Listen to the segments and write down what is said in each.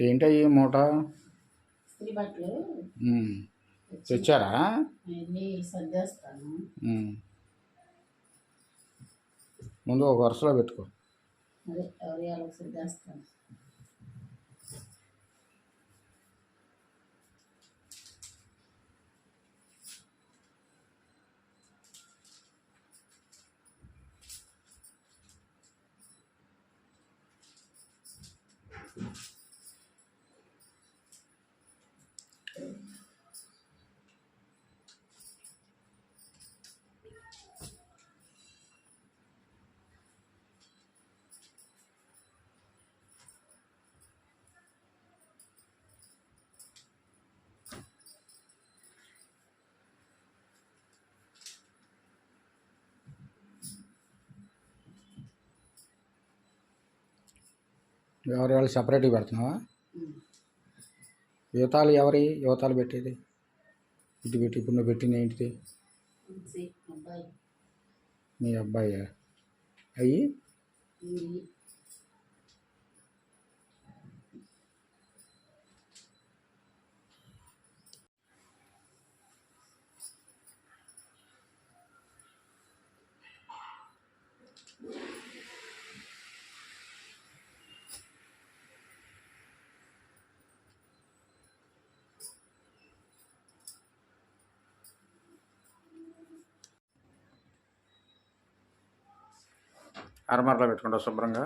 ఏంటయ్యి మూట. తెచ్చారా. ముందు ఒక వరుసలో పెట్టుకో. అదే ఎవరి ఎవరి వాళ్ళు సపరేట్గా పెడుతున్నావా. యువతాలు ఎవరి? యువతాలు పెట్టేది? ఇటు పెట్టి ఇప్పుడు నువ్వు పెట్టిన ఏంటిది? మీ అబ్బాయి? అయ్యి ఈ అరమరలో పెట్టుకుంటావు శుభ్రంగా.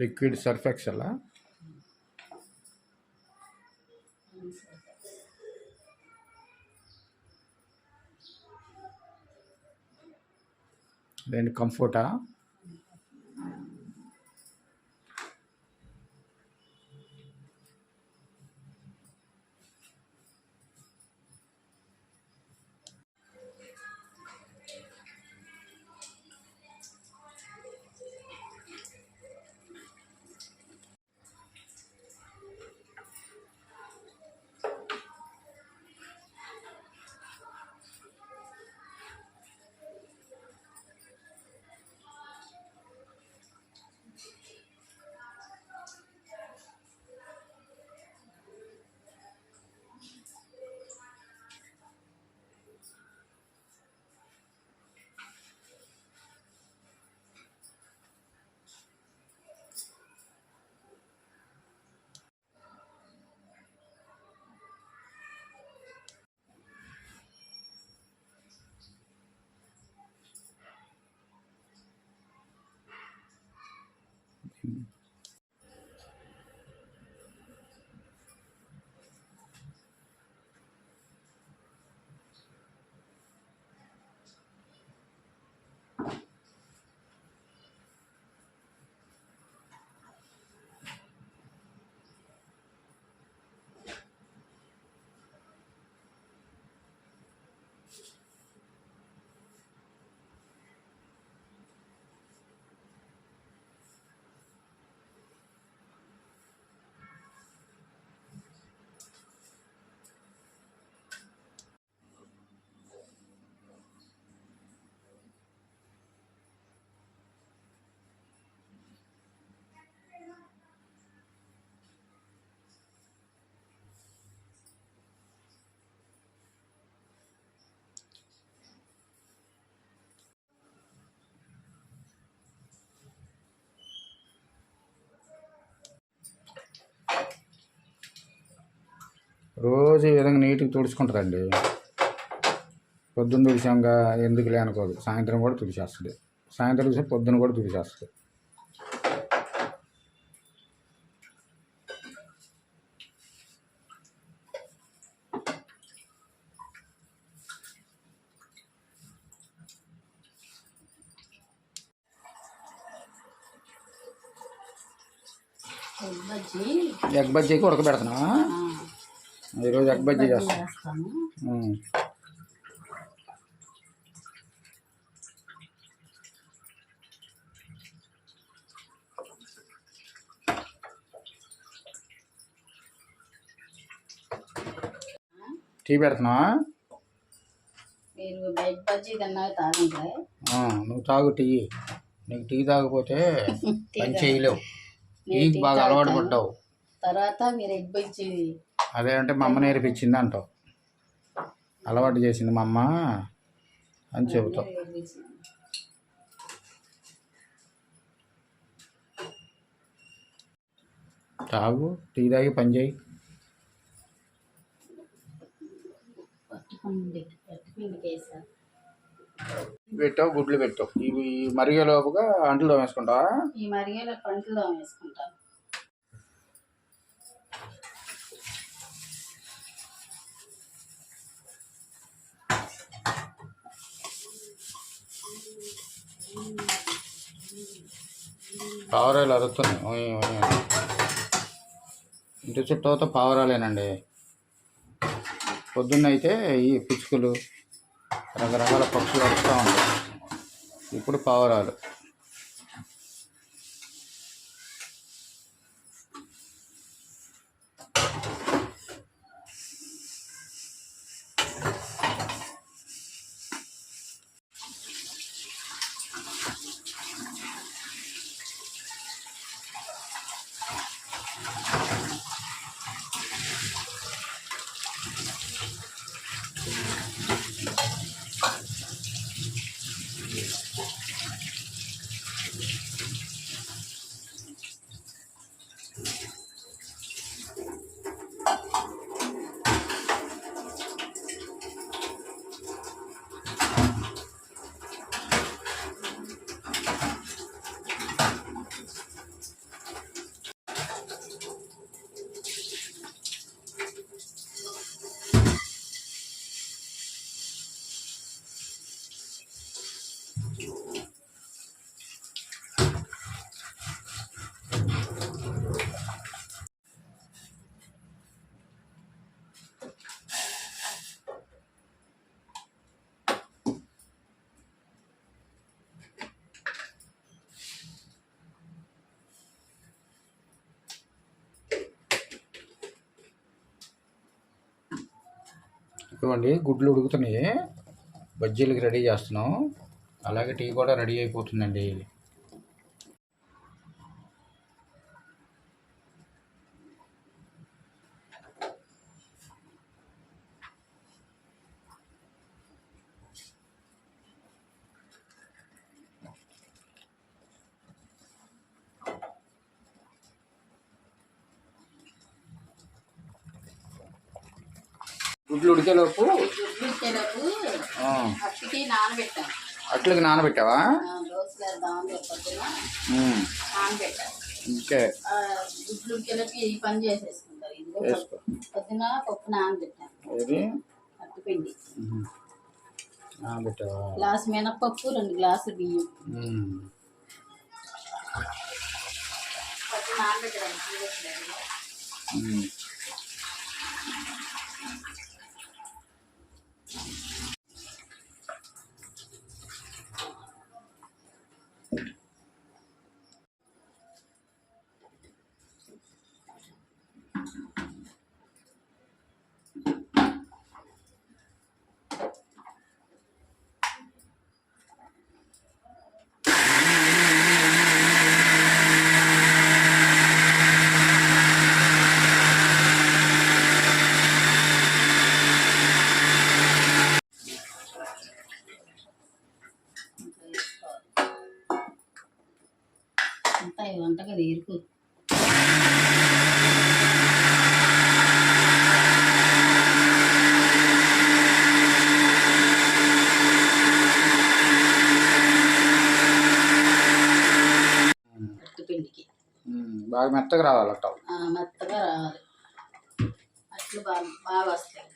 లిక్విడ్ సర్ఫ్ దేని కంఫర్టా? Amen. రోజు ఈ విధంగా నీట్గా తుడుచుకుంటుందండి పొద్దున్న తుడిసాంగా ఎందుకులే అనుకోదు. సాయంత్రం కూడా తుడిచేస్తుంది. సాయంత్రం తుడిసి పొద్దున్న కూడా తుడిచేస్తుంది. ఎగ్ బజ్జీ. ఎగ్ బజ్జీకి ఉడకబెడుతున్నా ఆ, ఈరోజు ఎగ్ బజ్జీ చేస్తాం. చేస్తాను. టీ పెడుతున్నావా? ఆ, నువ్వు తాగు టీ. నీకు టీ తాగకపోతే పని చేయలేవు. టీకి బాగా అలవాటు. పడ్డావు. తర్వాత మీరు ఎగ్ బజ్జీ అదే అంటే మా అమ్మ నేర్పించింది అంటావు. అలవాటు చేసింది మా అమ్మ అని చెబుతావు. తాగు టీ తాగి పని చేయి. పెట్టావు గుడ్లు పెట్టావు. ఇవి మరిగేలోపుగా అంట్లు దోమేసుకుంటావా ఈ మరిగేలో అంట్లు వేసుకుంటాను పావురాలు అరుస్తుంది ఇంటి చుట్టూతో పావురాలేనండి. పొద్దున్నైతే ఈ పిచ్చుకలు రకరకాల పక్షులు అరుస్తూ ఉంటాయి. ఇప్పుడు పావురాలు. ఇవ్వండి గుడ్లు ఉడుకుతున్నాయి. బజ్జీలకి రెడీ చేస్తున్నాం. అలాగే టీ కూడా రెడీ అయిపోతుందండి. ఉడికేలోపు అట్టికి నానబెట్టాను అట్లకి నానబెట్టావా? గుడ్లు ఈ పని చేసేసుకుంటారు ఇదిగో వేసుకో పొద్దున పప్పు నానబెట్టాను ఏది? అట్టుపిండి ఉహు. నానబెట్టావా? గ్లాసు మినపప్పు రెండు గ్లాసులు బియ్యం. ఉమ్. పప్పు నానబెట్టడానికి. చేస్తాయి వంటగది ఇరుకు పిండికి. బాగా మెత్తగా రావాలి అట్ట మెత్తగా రావాలి. అట్లు బాగా బాగా వస్తాయి.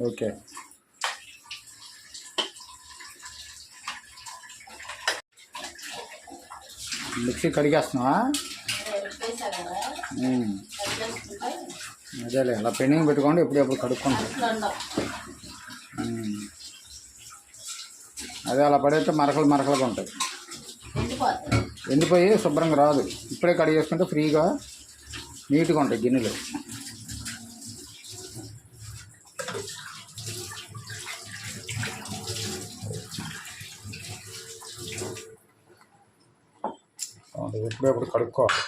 ఓకే మిక్సీ కడిగేస్తున్నావా. కలిపేసుకుంటే అదేలే అలా పెండింగ్ పెట్టుకోండి ఎప్పుడెప్పుడు కడుక్కుంటాం. ఉమ్. అదే అలా పడైతే మరకలు మరకలుగా ఉంటాయి. ఎండిపోతుంది ఎండిపోయి శుభ్రంగా రాదు. ఇప్పుడే కడిగేసుకుంటే ఫ్రీగా నీట్గా ఉంటాయి గిన్నెలు. ఎప్పుడెప్పుడు కడుక్కోవాలి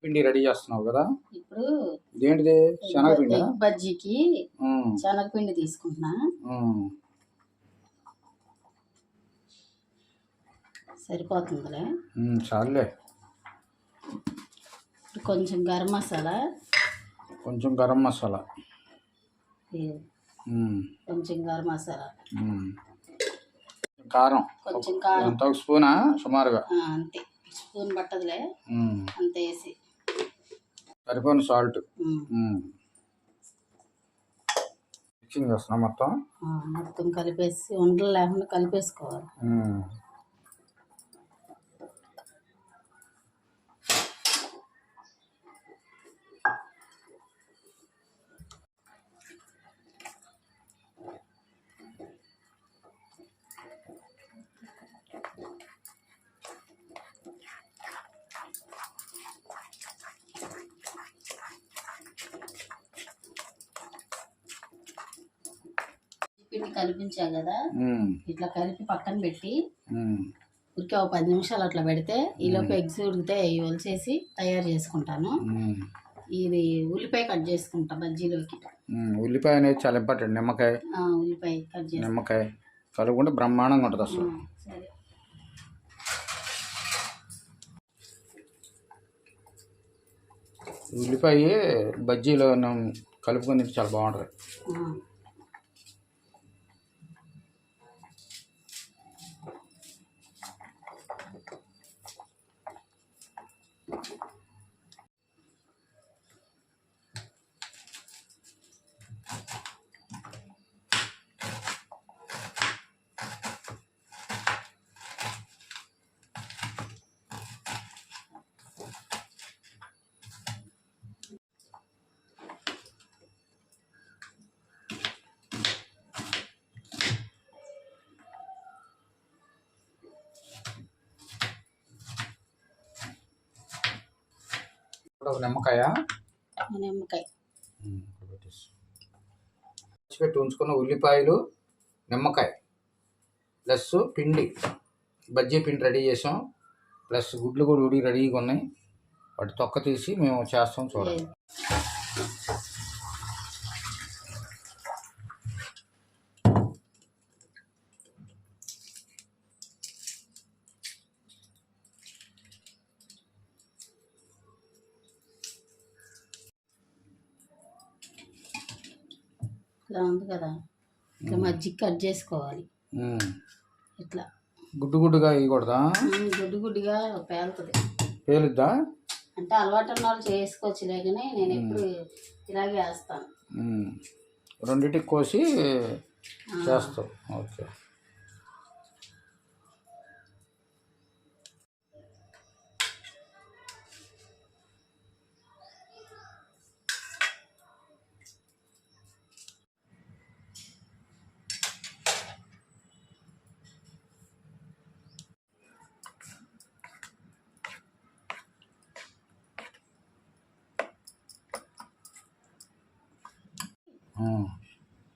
పిండి రెడీ చేస్తున్నావు కదా? ఇప్పుడు ఇదేంటిది? శనగపిండి? బజ్జీకి శనగపిండి తీసుకుంటున్నా. సరిపోతుందిలే. చాలులే. ఇప్పుడు కొంచెం గరం మసాలా? కొంచెం గరం మసాలా. కొంచెం గరం మసాలా. కారం. కొంచెం కారం. ఒక స్పూనా? సుమారుగా. అంతే. స్పూన్ పట్టదులే. అంత వేసి. సరిపోయిన సాల్ట్. మిక్సింగ్ చేస్తున్నా మొత్తం. మొత్తం కలిపేసి ఉండలు లేకుండా కలిపేసుకోవాలి. పిండి కలిపించా కదా? ఇట్లా కలిపి పక్కన పెట్టి. ఉరికే ఒక పది నిమిషాలు అట్లా పెడితే ఈలోపు ఎగ్స్ ఉడికితే ఇవి ఒలిచేసి తయారు చేసుకుంటాను. ఇది ఉల్లిపాయ కట్ చేసుకుంటా బజ్జీలోకి. ఉల్లిపాయ అనేది చాలా ఇంపార్టెంట్. నిమ్మకాయ. ఉల్లిపాయ కట్ నిమ్మకాయ. కలుపుకుంటే బ్రహ్మాండంగా ఉంటుంది అసలు. సరే. ఉల్లిపాయ బజ్జీలో నం- కలుపుకొని తింటే చాలా బాగుంటుంది. ఇప్పుడు ఒక నిమ్మకాయ. నిమ్మకాయ. పెట్టి ఉంచుకున్న ఉల్లిపాయలు నిమ్మకాయ ప్లస్ పిండి. బజ్జీ పిండి రెడీ చేసాం. ప్లస్ గుడ్లు కూడా ఉడి రెడీగా ఉన్నాయి. వాటి తొక్క తీసి మేము చేస్తాం చూడండి. ఇలా ఉంది కదా. ఇట్లా మజ్జిగ కట్ చేసుకోవాలి. ఇట్లా. గుడ్డు గుడ్డుగా ఉమ్, గుడ్డు గుడ్డుగా పేలుతుంది. పేలుద్దా? అంటే అలవాటు ఉన్న వాళ్ళు చేసుకోవచ్చులే కానీ నేను ఎప్పుడు ఇలాగే వేస్తాను. రెండిటికి కోసి చేస్తావు. ఓకే.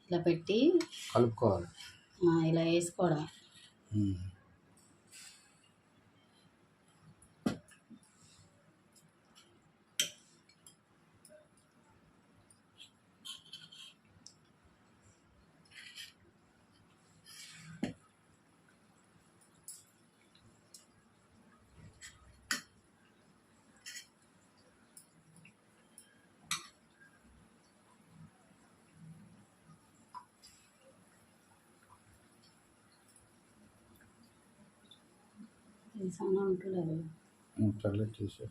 ఇట్లా పెట్టి కలుపుకోవాలి. ఇలా వేసుకోవడం. सामान हम्म, ठीक है।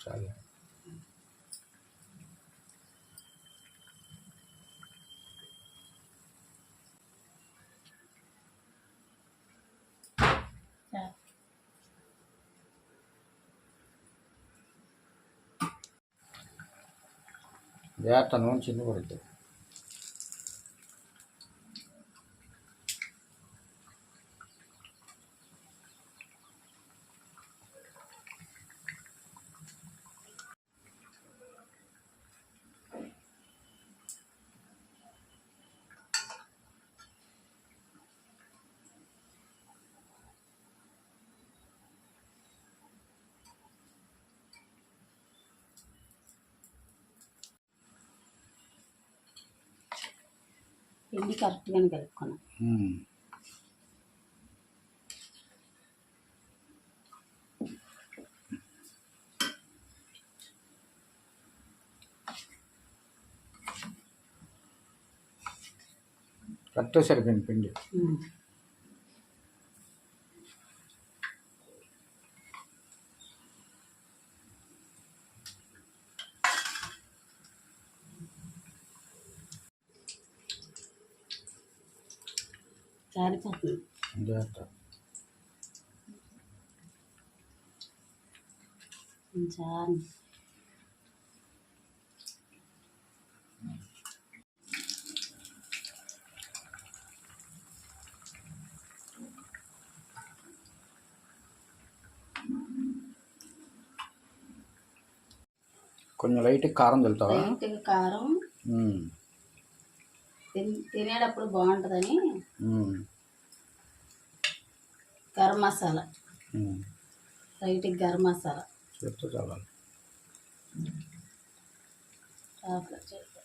चाहिए జాగ్రత్త నూనె చిన్న పడుతుంది పిండి కరెక్ట్గానే కలుపుకున్నాను ఉమ్. కరెక్ట్ సరిపోయింది పిండి. జారిపోతుంది. కొంచెం లైట్ కారం లైట్గా కారం తిన్- తినేటప్పుడు బాగుంటుందని గరం మసాలా. లైట్గా గరం మసాలా. చెప్తే చేస్తా.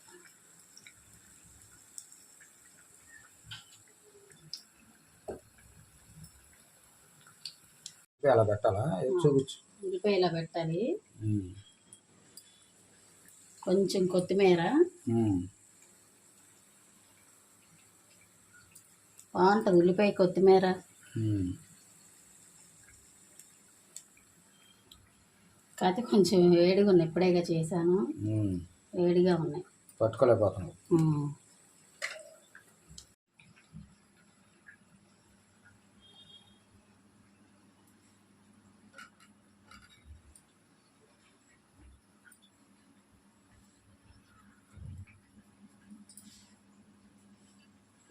అలా పెట్టాలా? చూపించు. ఉల్లిపాయ పెట్టాలి? ఉమ్. కొంచెం కొత్తిమీర. బాగుంటుంది ఉల్లిపాయ కొత్తిమీర. కాకపోతే కొంచెం వేడిగా ఉన్నాయి ఇప్పుడేగా చేశాను. వేడిగా ఉన్నాయి. పట్టుకోలేకపోతున్నావు.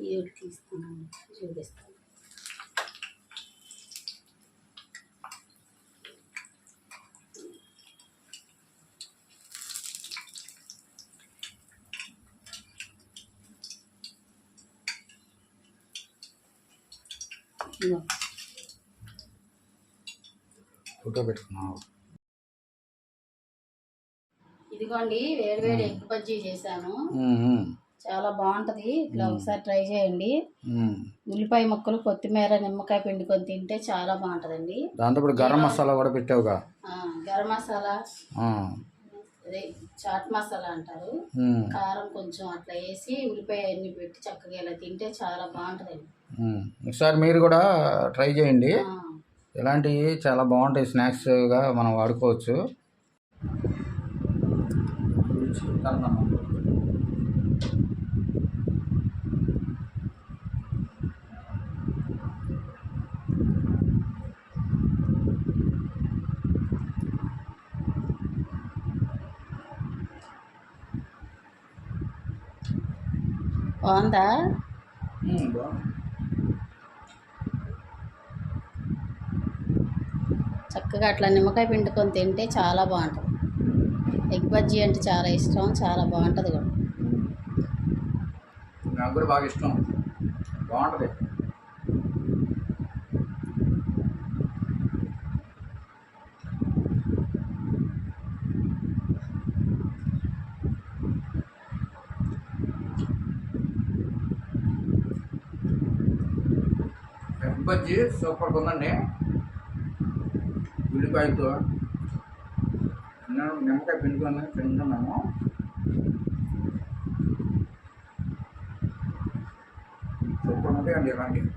ఇవి తీస్తాను చూపిస్తాను ఫోటో పెట్టుకున్నావు? ఇదిగోండి వేడి వేడి ఎగ్ బజ్జీ చేశాను. చాలా బాగుంటది. ఇట్లా ఒకసారి ట్రై చేయండి. ఉల్లిపాయ ముక్కలు కొత్తిమీర నిమ్మకాయ పిండుకొని తింటే చాలా బాగుంటదండి. దాంతో గరం మసాలా కూడా పెట్టావుగా? గరం మసాలా. అదే చాట్ మసాలా అంటారు. కారం కొంచెం అట్లా వేసి ఉల్లిపాయ అన్ని పెట్టి చక్కగా ఇలా తింటే చాలా బాగుంటదండి. ఒకసారి మీరు కూడా ట్రై చేయండి. ఇలాంటివి చాలా బాగుంటాయి స్నాక్స్గా మనం వాడుకోవచ్చు. బాగుందా. చక్కగా అట్లా నిమ్మకాయ పిండుకొని తింటే చాలా బాగుంటుంది. ఎగ్ బజ్జీ అంటే చాలా ఇష్టం చాలా బాగుంటుంది కూడా. నాకు కూడా బాగా ఇష్టం. బాగుంటుంది. ఎగ్ బజ్జీ సూపర్గా ఉందండి. ఉల్లిపాయతో నేను నిమ్మకాయ పిండుకొని తింటున్నాము. సూపర్ ఉంటాయండి ఇలాంటివి.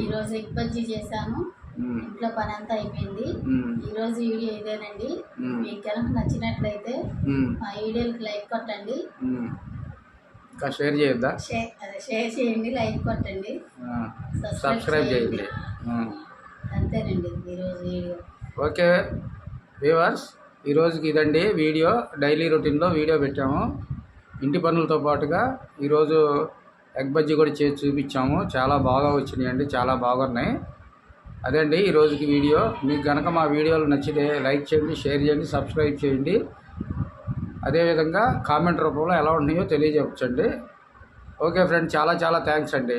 ఈరోజు ఎగ్ బజ్జీ చేశాను. ఇంట్లో పని అంతా అయిపోయింది. ఈరోజు వీడియో ఇదేనండి. మీకు కనుక నచ్చినట్లయితే. మా వీడియోకి లైక్ కొట్టండి. షేర్ చేయొద్దా? షేర్ చేయండి లైక్ కొట్టండి. సబ్స్క్రైబ్ చేయండి. అంతేనండి ఈరోజు వీడియో. ఓకే. వ్యూవర్స్ ఈరోజుకి ఇదండి వీడియో. డైలీ రొటీన్లో వీడియో పెట్టాము. ఇంటి పనులతో పాటుగా ఈరోజు ఎగ్ బజ్జీ కూడా చేసి చూపించాము. చాలా బాగా వచ్చినాయండి చాలా బాగున్నాయి అదే ఈ రోజుకి వీడియో. మీకు కనుక మా వీడియోలు నచ్చితే లైక్ చేయండి షేర్ చేయండి సబ్స్క్రైబ్ చేయండి. అదేవిధంగా కామెంట్ రూపంలో ఎలా ఉన్నాయో తెలియజేయచ్చండి ఓకే ఫ్రెండ్ చాలా చాలా థ్యాంక్స్ అండి.